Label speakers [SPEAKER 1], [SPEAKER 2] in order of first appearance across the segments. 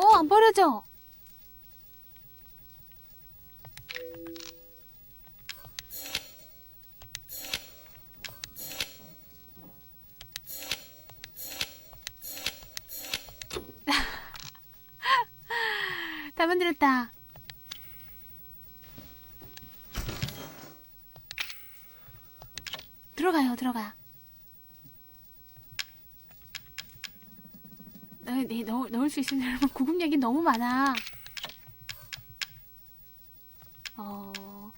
[SPEAKER 1] 어, 안 버려져. 다 만들었다. 들어가요, 들어가. 넣, 네, 넣, 넣을 수 있습니다, 여러분. 구급약이 너무 많아. 어.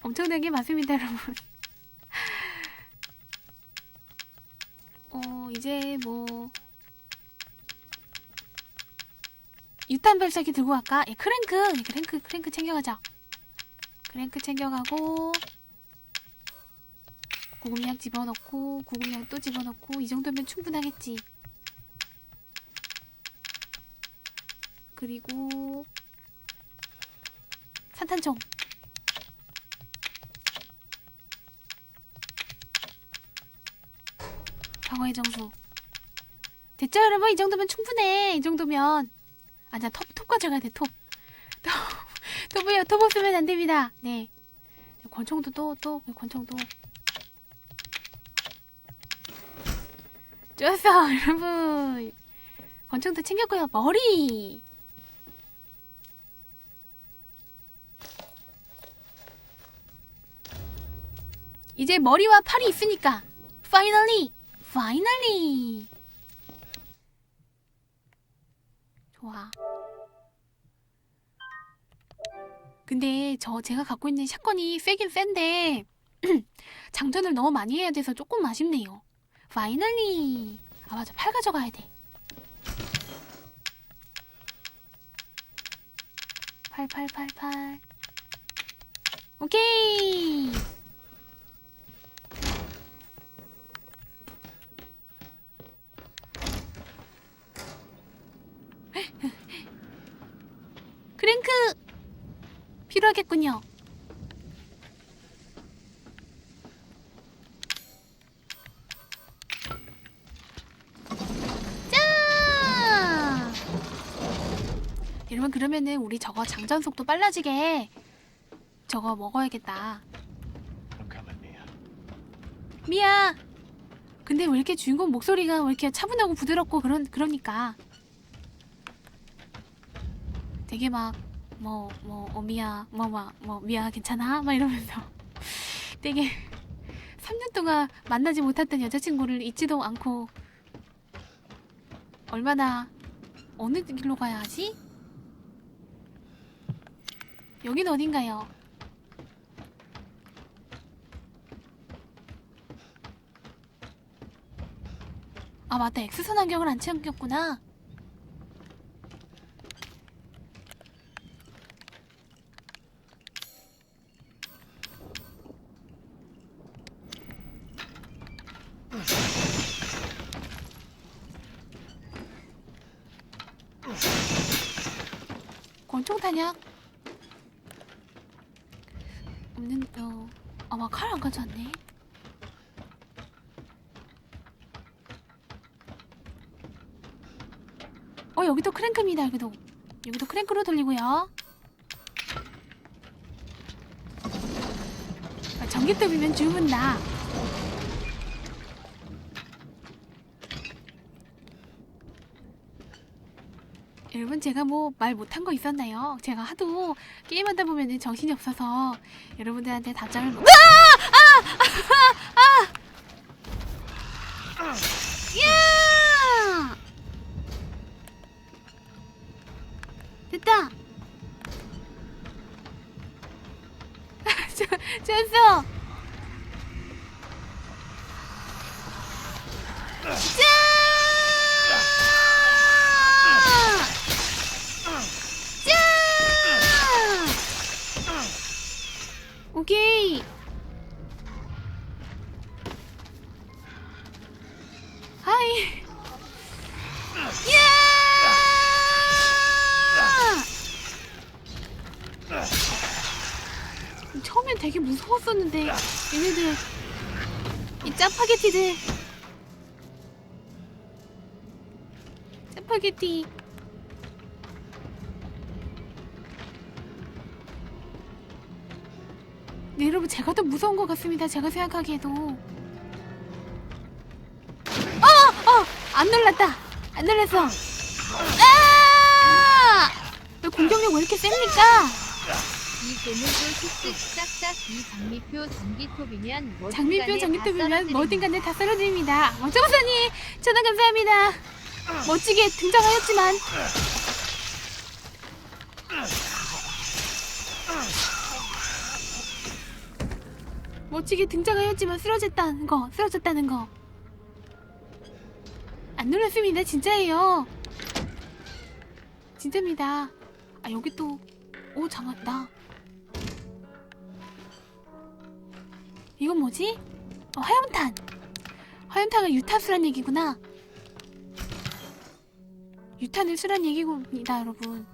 [SPEAKER 1] 엄청나게 많습니다, 여러분. 어, 이제 뭐. 유탄 발사기 들고 갈까? 예, 크랭크! 예, 크랭크, 크랭크 챙겨가자. 크랭크 챙겨가고. 구급약 집어넣고, 구급약 또 집어넣고, 이 정도면 충분하겠지. 그리고, 산탄총. 방어의 정수. 됐죠, 여러분? 이 정도면 충분해. 이 정도면. 아니야, 톱, 톱 가져가야 돼, 톱. 톱, 톱이요, 톱 없으면 안 됩니다. 네. 권총도 또, 또, 권총도. 좋았어, 여러분. 권총도 챙겼고요. 머리! 이제 머리와 팔이 있으니까, finally! finally! 좋아. 근데 저 제가 갖고 있는 샷건이 세긴 센데 장전을 너무 많이 해야 돼서 조금 아쉽네요. 파이널리. 아 맞아 팔 가져가야 돼. 팔 팔 팔 팔. 오케이. 크랭크 필요하겠군요. 여러분 그러면은 우리 저거 장전 속도 빨라지게 저거 먹어야겠다. 미야. 근데 왜 이렇게 주인공 목소리가 왜 이렇게 차분하고 부드럽고 그런 그러니까 되게 막 뭐 뭐 어, 미야 뭐 막 뭐 미야 괜찮아 막 이러면서 되게 3년 동안 만나지 못했던 여자친구를 잊지도 않고 얼마나 어느 길로 가야 하지? 여긴 어딘가요? 아 맞다. 엑스선 안경을 안 챙겼구나. 권총 탄약 없는 어 아마 칼 안 가져왔네 어 여기도 크랭크입니다 여기도. 여기도 크랭크로 돌리고요. 아, 전기톱이면 주문다 여러분 제가 뭐 말 못한 거 있었나요? 제가 하도 게임하다 보면 정신이 없어서 여러분들한테 답장을 못... 아! 아! 아! 아! 야! 됐다. 저, 좋았어. 오케이. 하이. 야! 처음엔 되게 무서웠었는데 얘네들 이 짜파게티들 스파게티. 네, 여러분 제가 더 무서운 것 같습니다. 제가 생각하기에도. 어! 어! 안 놀랐다. 안 놀랐어. 아! 왜 공격력 왜 이렇게 셉니까?
[SPEAKER 2] 이 괴물도 틱틱 싹싹 이 장미표 장기톱이면 뭐든간에
[SPEAKER 1] 장미표
[SPEAKER 2] 다
[SPEAKER 1] 장미톱이면
[SPEAKER 2] 썰어드립니다.
[SPEAKER 1] 뭐든 간에 다 썰어드립니다. 원정사님 전화 감사합니다. 멋지게 등장하였지만 멋지게 등장하였지만 쓰러졌다는 거, 쓰러졌다는 거. 안 놀랐습니다. 진짜예요. 진짜입니다. 아 여기 또, 오 장았다. 이건 뭐지? 어, 화염탄. 화염탄은 유탄수란 얘기구나. 유탄을 쓰란 얘기입니다, 여러분.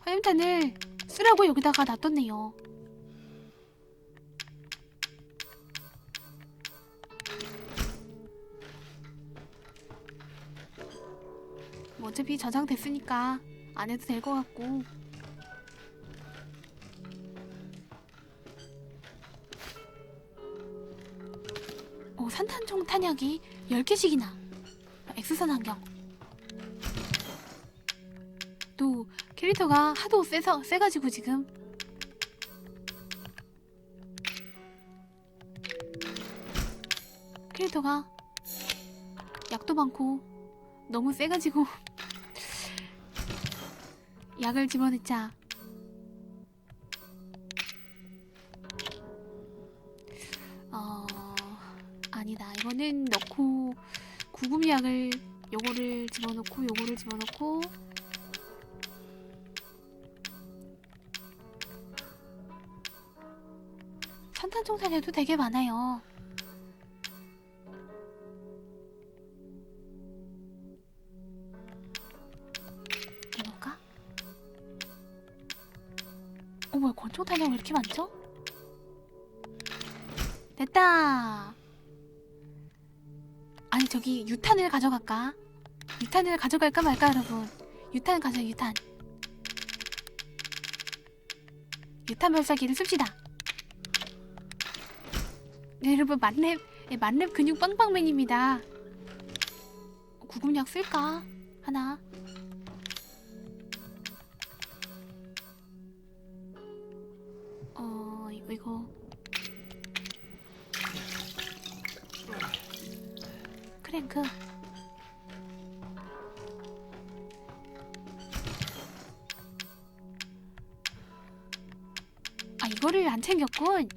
[SPEAKER 1] 화염탄을 쓰라고 여기다가 놔뒀네요. 어차피 저장됐으니까 안 해도 될 것 같고. 어, 산탄총 탄약이 10개씩이나. 엑스선 안경. 또 캐릭터가 하도 세서 세가지고 지금 캐릭터가 약도 많고 너무 세가지고 약을 집어넣자. 어 아니다 이거는 넣고 구급약을 요거를 집어넣고 요거를 집어넣고 산탄총탄에도 되게 많아요. 탄약 왜 이렇게 많죠? 됐다. 아니 저기 유탄을 가져갈까? 유탄을 가져갈까 말까 여러분? 유탄 가져 유탄. 유탄 발사기를 씁시다. 네 여러분 만렙 네, 만렙 근육 빵빵맨입니다. 구급약 쓸까 하나. 이거 크랭크. 아 이거를 안 챙겼군.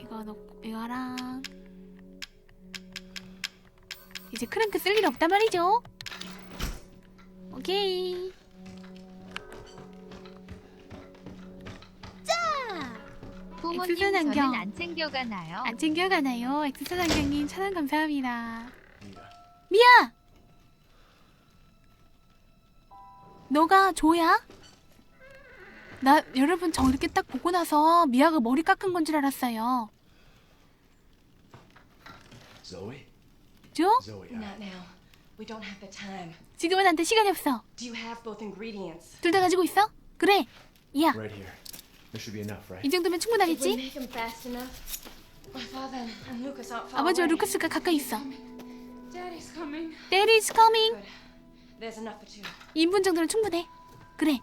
[SPEAKER 1] 이거 넣고 이거랑 이제 크랭크 쓸 일 없단 말이죠. 오케이. 엑스선
[SPEAKER 2] 저는
[SPEAKER 1] 안경.
[SPEAKER 2] 안 챙겨가나요?
[SPEAKER 1] 안 챙겨가나요? 엑스선 안경님 천원 감사합니다. 미야! 너가 조야? 나 여러분 저 이렇게 딱 보고 나서 미아가 머리 깎은 건 줄 알았어요.
[SPEAKER 3] Zoe?
[SPEAKER 1] 조?
[SPEAKER 3] Zoe, I,
[SPEAKER 4] Not now. We don't have the time.
[SPEAKER 1] 지금은 한테 시간이 없어.
[SPEAKER 4] Do you have both ingredients?
[SPEAKER 1] 둘 다 가지고 있어? 그래. 야,
[SPEAKER 3] right here.
[SPEAKER 1] 이 정도면 충분하겠지?
[SPEAKER 4] make them fast enough. My father and Lucas aren't far
[SPEAKER 1] 아버지와. 루카스가 가까이 있어.
[SPEAKER 4] Daddy's coming.
[SPEAKER 1] Daddy is coming.
[SPEAKER 4] Good. There's enough for two.
[SPEAKER 1] 2인분 정도는 충분해. 그래.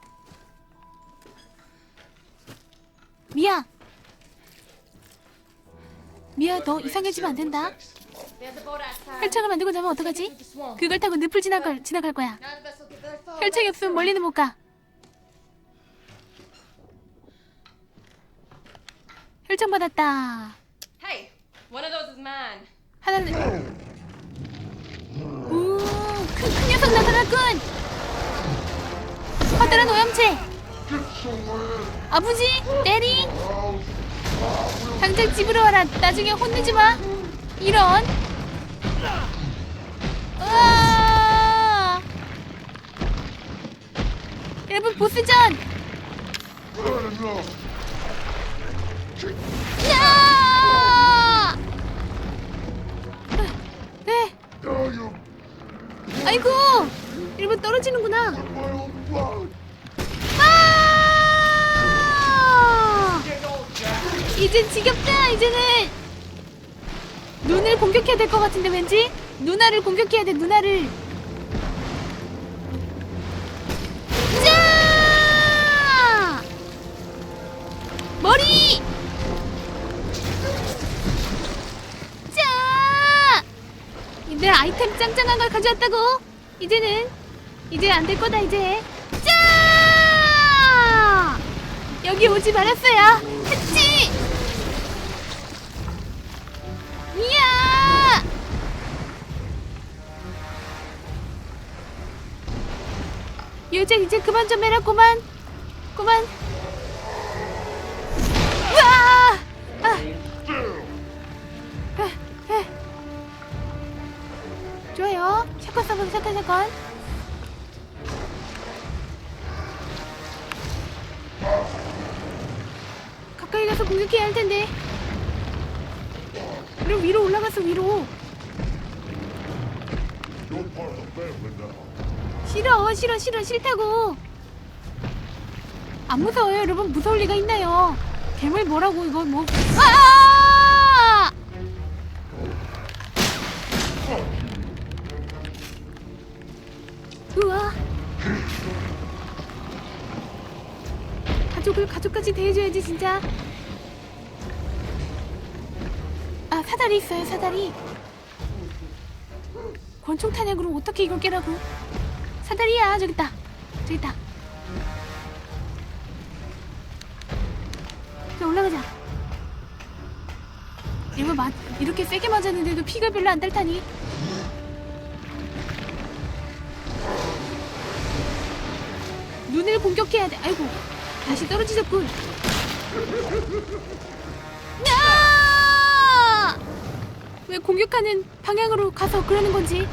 [SPEAKER 1] 미야. 미야, 너 이상해지면 안 된다.
[SPEAKER 4] There's a boat outside.
[SPEAKER 1] 혈청을 만들고 자면 어떡하지? 그걸 타고 늪을 지나갈, 지나갈 거야. 혈청이 없으면 멀리는 못 가. 혈청 받았다.
[SPEAKER 4] Hey, one of those is mine.
[SPEAKER 1] 하나는 오, 큰, 큰 녀석 나타났군. 커다란 오염체. 아버지, 때리. 당장 집으로 와라. 나중에 혼내지 마. 이런. 으아! 여러분 보스전. 야! 에? 아이고! 일본 떨어지는구나. 아! 이젠 지겹다. 이제는 눈을 공격해야 될 것 같은데 왠지 누나를 공격해야 돼. 누나를. 자! 머리! 내 아이템 짱짱한 걸 가져왔다고. 이제는 이제 안 될 거다 이제. 자! 여기 오지 말았어요. 그치? 이야! 여자 이제 그만 좀 해라 그만 그만 샷건 쏴보자 샷건 샷건 가까이 가서 공격해야 할 텐데. 그럼 위로 올라가서 위로. 싫어 싫어 싫어. 싫다고. 안 무서워요 여러분. 무서울 리가 있나요? 괴물 뭐라고 이거 뭐. 아! 가족까지 대해줘야지 진짜. 아 사다리 있어요 사다리. 권총 탄약으로 어떻게 이걸 깨라고? 사다리야 저기 있다. 저기 있다. 자 올라가자. 이거 맞 이렇게 세게 맞았는데도 피가 별로 안 닳다니. 눈을 공격해야 돼. 아이고 다시 떨어지셨군 야! 왜 공격하는 방향으로 가서 그러는 건지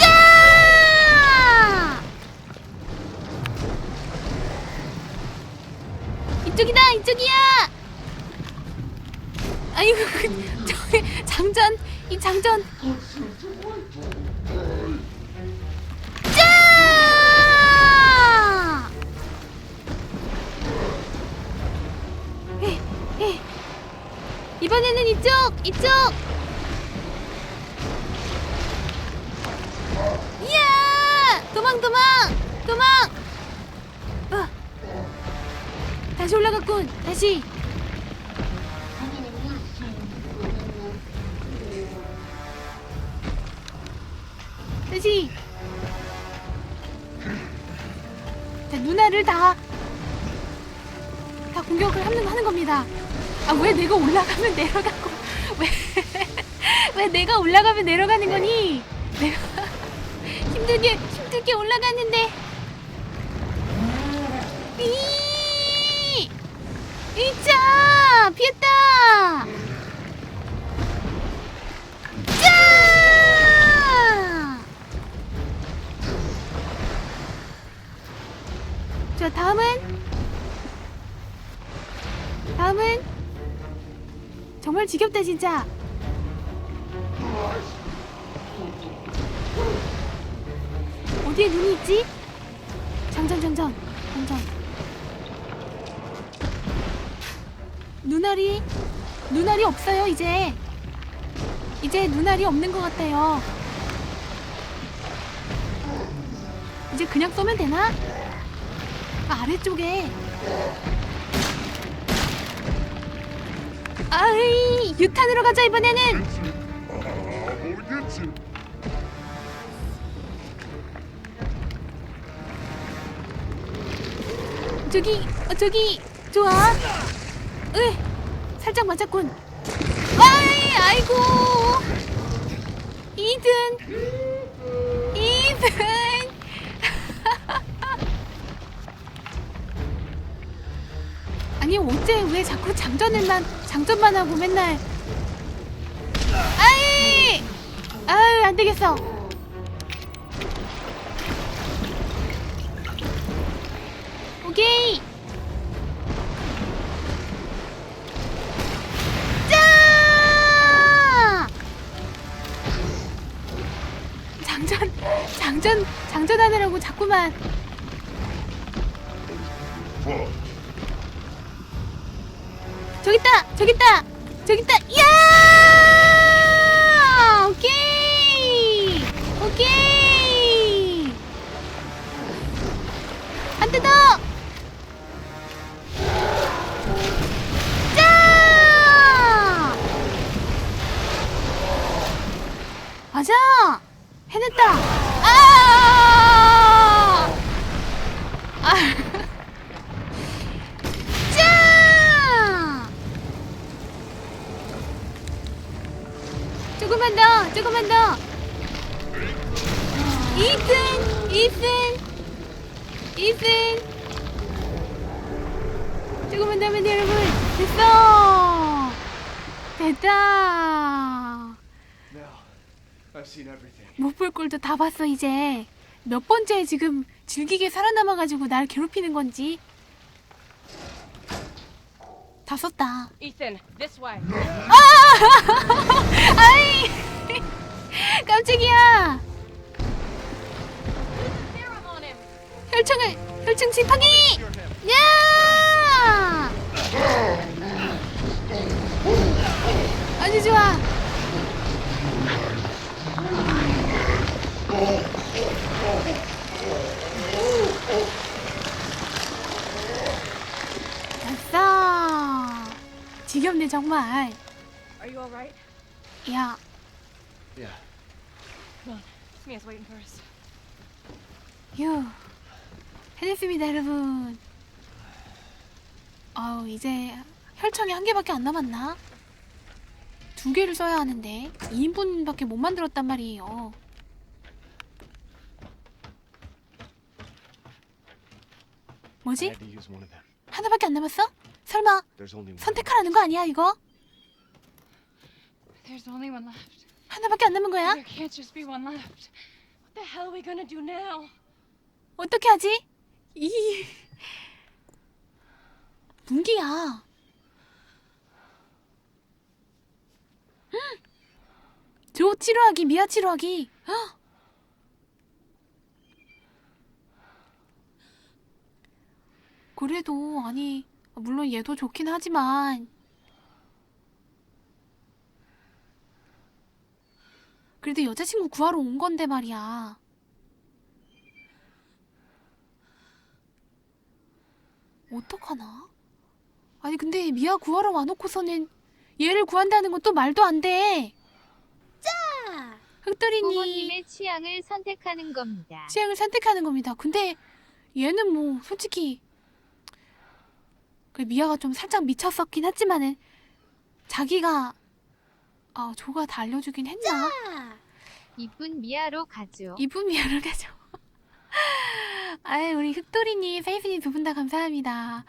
[SPEAKER 1] 짜! 이쪽이다 이쪽이야 아이고 그, 저기 장전 이 장전 이번에는 이쪽 이쪽 이야! 도망 도망 도망! 어. 다시 올라갔군. 다시. 다시. 자 누나를 다. 다 공격을 하는, 하는 겁니다. 아 왜 내가 올라가면 내려가고? 왜 왜 내가 올라가면 내려가는 거니? 내가 힘들게 힘들게 올라갔는데. 이 이자 피했다 정말 지겹다 진짜. 어디에 눈이 있지? 장전 장전 장전. 눈알이 눈알이 없어요 이제. 이제 눈알이 없는 것 같아요. 이제 그냥 쏘면 되나? 아, 아래쪽에 아이 유탄으로 가자 이번에는.
[SPEAKER 5] 모르겠지.
[SPEAKER 1] 저기 어, 저기 좋아. 으 살짝 맞았군. 아이 아이고. 이든 이든 어째 왜 자꾸 장전을만 장전만 하고 맨날. 아이! 아유 안 되겠어. 오케이. 짜! 장전 장전 장전하느라고 자꾸만 저기 있다 저기 있다 야 오케이 오케이 한대 더. 자! 맞아! 해냈다! 아! 아! 조금만 더! 이슨! 이슨! 이슨! 조금만 더 하면 돼, 여러분! 됐어! 됐다!
[SPEAKER 3] Now, I've seen everything.
[SPEAKER 1] 못볼 꼴도 다 봤어 이제 몇 번째 지금 질기게 살아남아가지고 날 괴롭히는 건지 다 썼다
[SPEAKER 4] Ethan, this way.
[SPEAKER 1] 아이 깜짝이야. 혈청을 혈청 지팡이 야 아주 좋아 됐어 지겹네 정말? 야.
[SPEAKER 4] Mia's waiting for us.
[SPEAKER 1] 휴 해냈습니다 여러분 아우 이제 혈청이 한 개밖에 안 남았나? 두 개를 써야 하는데 2인분밖에 못 만들었단 말이에요
[SPEAKER 3] I
[SPEAKER 1] 뭐지?
[SPEAKER 3] had to use one of them.
[SPEAKER 1] 하나밖에 안 남았어? 설마
[SPEAKER 3] There's only one.
[SPEAKER 1] 선택하라는 거 아니야 이거?
[SPEAKER 4] There's only one left.
[SPEAKER 1] 하나밖에 안 남은 거야?
[SPEAKER 4] There can't just be one left. What the hell are we gonna do now?
[SPEAKER 1] 어떻게 하지? 이 문기야. 음! 조 치료하기 미아 치료하기. 헉! 그래도 아니 물론 얘도 좋긴 하지만 그래도 여자친구 구하러 온 건데 말이야. 어떡하나? 아니 근데 미아 구하러 와놓고서는 얘를 구한다는 건 또 말도 안 돼. 짜! 흑돌이니
[SPEAKER 2] 부모님의 취향을 선택하는 겁니다.
[SPEAKER 1] 취향을 선택하는 겁니다. 근데 얘는 뭐 솔직히 그 미아가 좀 살짝 미쳤었긴 했지만은 자기가 아 조가 다 알려주긴 했나?
[SPEAKER 2] 이쁜 미아로 가죠.
[SPEAKER 1] 이분 미아를 가죠. 아이 우리 흑돌이님, 페이스님 두 분 다 감사합니다.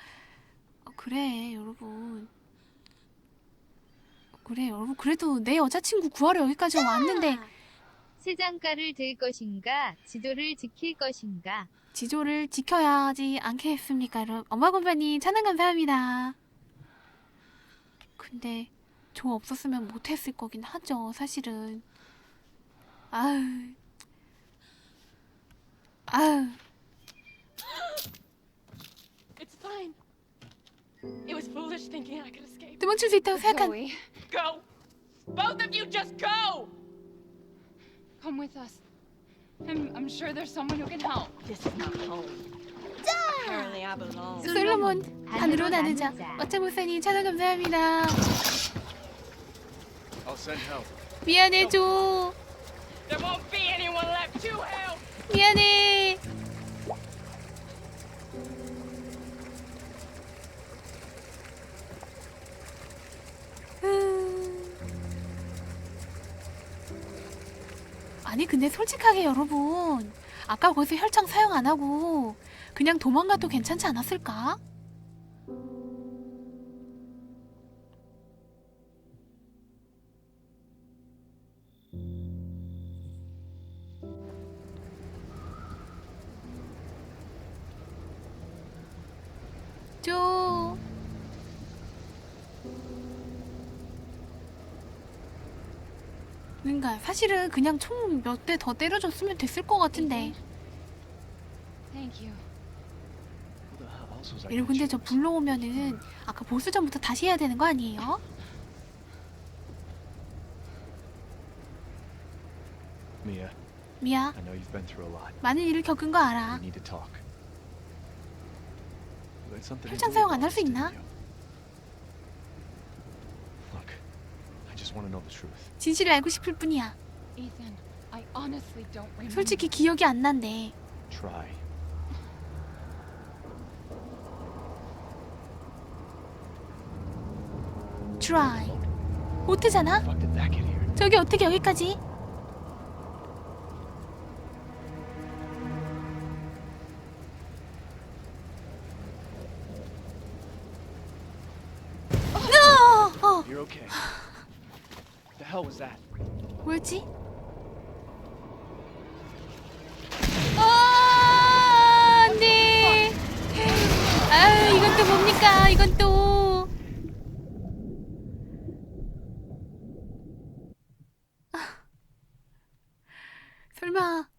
[SPEAKER 1] 어, 그래 여러분. 그래 여러분 그래도 내 여자친구 구하러 여기까지 왔는데
[SPEAKER 2] 세장가를 들 것인가, 지도를 지킬 것인가.
[SPEAKER 1] 지조를 지켜야 하지 않겠습니까 여러분. 엄마 곰파님 찬양 감사합니다. 근데 조 없었으면 못했을 거긴 하죠 사실은. 아유. 아유.
[SPEAKER 4] It's fine. It was foolish thinking I could escape.
[SPEAKER 1] 도망칠 수 있다고 생각한
[SPEAKER 4] Zoe, go. Both of you just go. Come with us. I'm, I'm sure there's someone who can help. This is not home. Apparently I belong.
[SPEAKER 1] 솔로몬 반으로 나누자. 어쩌 목사님 찬양 감사합니다.
[SPEAKER 3] I'll send help.
[SPEAKER 1] 미안해 조. 미안해. 음. 아니 근데 솔직하게 여러분 아까 거기서 혈청 사용 안 하고 그냥 도망가도 괜찮지 않았을까? 그러니까 사실은 그냥 총 몇 대 더 때려줬으면 됐을 것 같은데.
[SPEAKER 4] Thank you.
[SPEAKER 3] Who the hell else was I
[SPEAKER 1] 여러분
[SPEAKER 3] gonna
[SPEAKER 1] 근데 저? 불러오면은 아까 보스전부터 다시 해야 되는 거 아니에요?
[SPEAKER 3] Mia,
[SPEAKER 1] 미야,
[SPEAKER 3] I know you've been through a lot.
[SPEAKER 1] 많은 일을 겪은 거 알아.
[SPEAKER 3] We need to talk. You had something to
[SPEAKER 1] 혈장
[SPEAKER 3] do
[SPEAKER 1] 사용
[SPEAKER 3] with
[SPEAKER 1] 안할
[SPEAKER 3] all
[SPEAKER 1] 수
[SPEAKER 3] this,
[SPEAKER 1] 있나?
[SPEAKER 3] you? Look, I just want to know the truth.
[SPEAKER 1] 진실을 알고 싶을 뿐이야.
[SPEAKER 4] Ethan, I honestly don't remember.
[SPEAKER 1] 솔직히 기억이 안 난대.
[SPEAKER 3] Try.
[SPEAKER 1] try. 못하잖아?
[SPEAKER 3] Fuck did that get here?
[SPEAKER 1] 저기 어떻게 여기까지? 어, 어,
[SPEAKER 3] You're okay. The hell was that?
[SPEAKER 1] 뭐였지? 아, 안 돼. 아유, 이건 또 뭡니까? 이건 또. 아. 설마,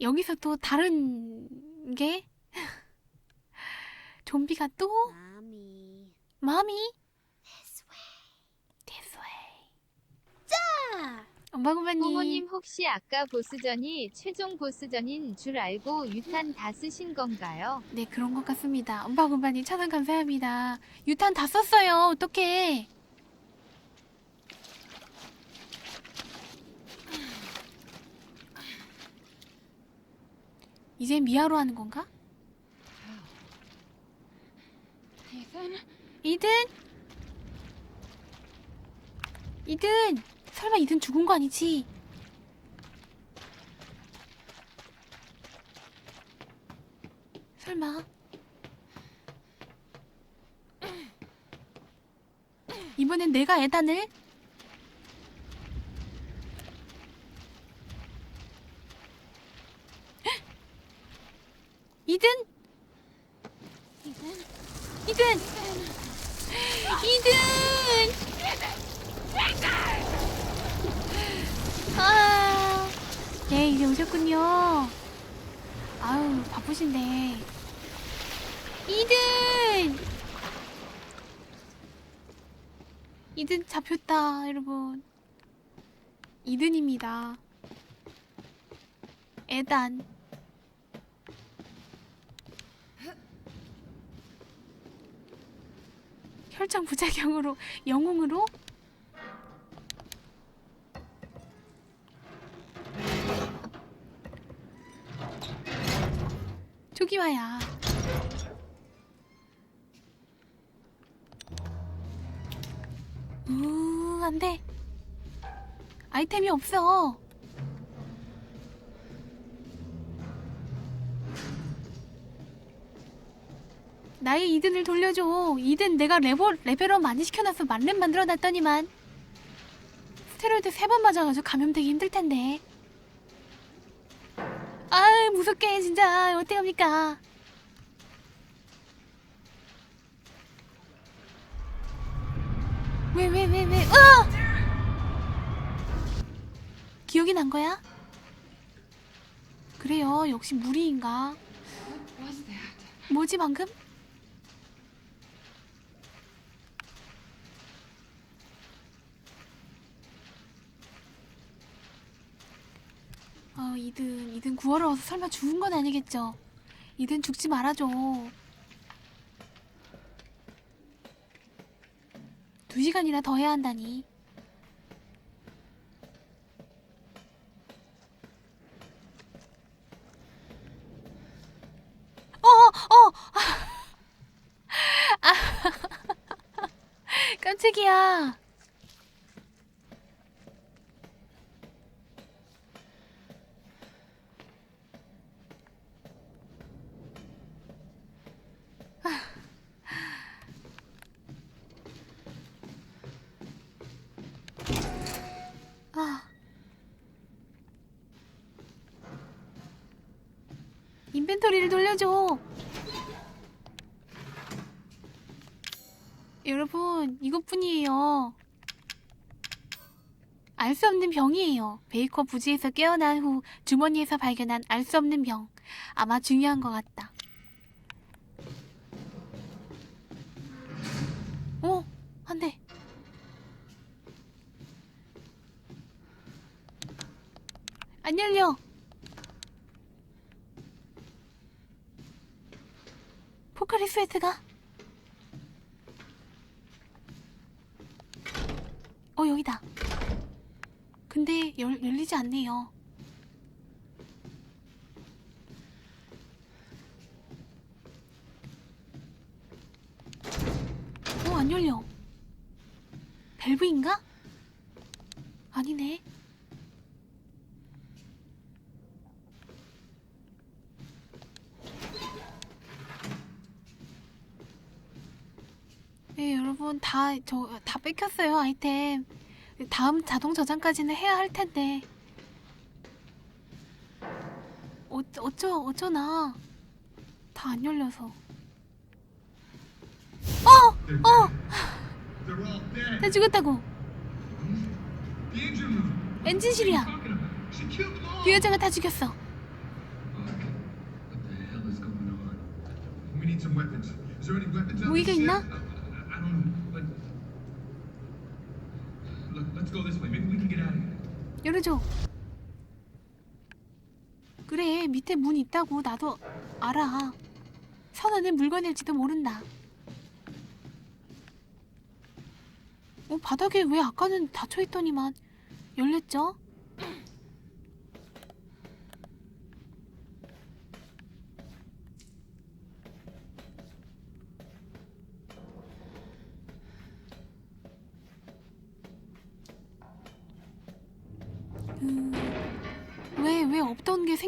[SPEAKER 1] 여기서 또 다른 게? 좀비가 또?
[SPEAKER 5] Mommy.
[SPEAKER 1] 마미?
[SPEAKER 5] This way.
[SPEAKER 1] This way.
[SPEAKER 5] 짜!
[SPEAKER 1] 엄마구마님.
[SPEAKER 2] 부모님 혹시 아까 보스전이 최종 보스전인 줄 알고 유탄 다 쓰신 건가요?
[SPEAKER 1] 네, 그런 것 같습니다. 엄마구마님 차단 감사합니다. 유탄 다 썼어요. 어떡해. 이제 미아로 하는 건가? 이든! 이든! 설마 이든 죽은 거 아니지? 설마? 이번엔 내가 애단을? 이든!
[SPEAKER 4] Ethan?
[SPEAKER 1] 이든! 이든! 아, 네, 이제 오셨군요. 아유, 바쁘신데. 이든! 이든 잡혔다, 여러분. 이든입니다. 애단. 혈장 부작용으로 영웅으로 저기 와야 우 안 돼 아이템이 없어 나의 이든을 돌려줘. 이든 내가 레벨, 레벨업 많이 시켜놔서 만렙 만들어놨더니만. 스테로이드 세 번 맞아가지고 감염되기 힘들 텐데. 무섭게, 진짜. 어떡합니까? 왜, 왜, 왜, 왜, 어! 기억이 난 거야? 그래요. 역시 무리인가?
[SPEAKER 4] That?
[SPEAKER 1] 뭐지, 방금? 어, 이든, 이든 구하러 와서 설마 죽은 건 아니겠죠? 이든 죽지 말아줘. 두 시간이나 더 해야 한다니. 어, 어, 아, 깜짝이야. 아. 인벤토리를 돌려줘. 여러분, 이것뿐이에요. 알 수 없는 병이에요. 베이커 부지에서 깨어난 후 주머니에서 발견한 알 수 없는 병. 아마 중요한 것 같다. 오, 안 돼. 안 열려. 포카리 스웨트가? 어, 여기다. 근데 열, 열리지 않네요. 어, 안 열려. 밸브인가? 아니네. 네, 여러분 다저 다 뺏겼어요 아이템. 다음 자동 저장까지는 해야 할 텐데. 어, 어쩌 어쩌나 다 안 열려서. 어, 어. 나 죽었다고. 엔진실이야. 그 여자가 다 죽였어. 무기가? 있나?
[SPEAKER 6] I, I don't know, but look, let's go this way. Maybe we can get out of here.
[SPEAKER 1] 열어줘. 그래, 밑에 문 있다고 나도 알아. 선 안에 물건일지도 모른다. 어, 바닥에 왜 아까는 닫혀있더니만 열렸죠?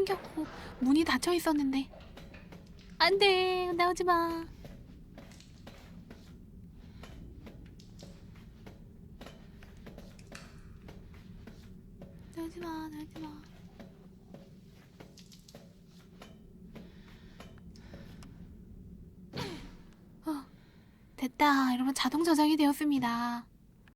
[SPEAKER 1] 생겼고 문이 닫혀 있었는데. 안 돼, 나오지 마. 나오지 마, 나오지 마. 어, 됐다. 여러분 자동 저장이 되었습니다.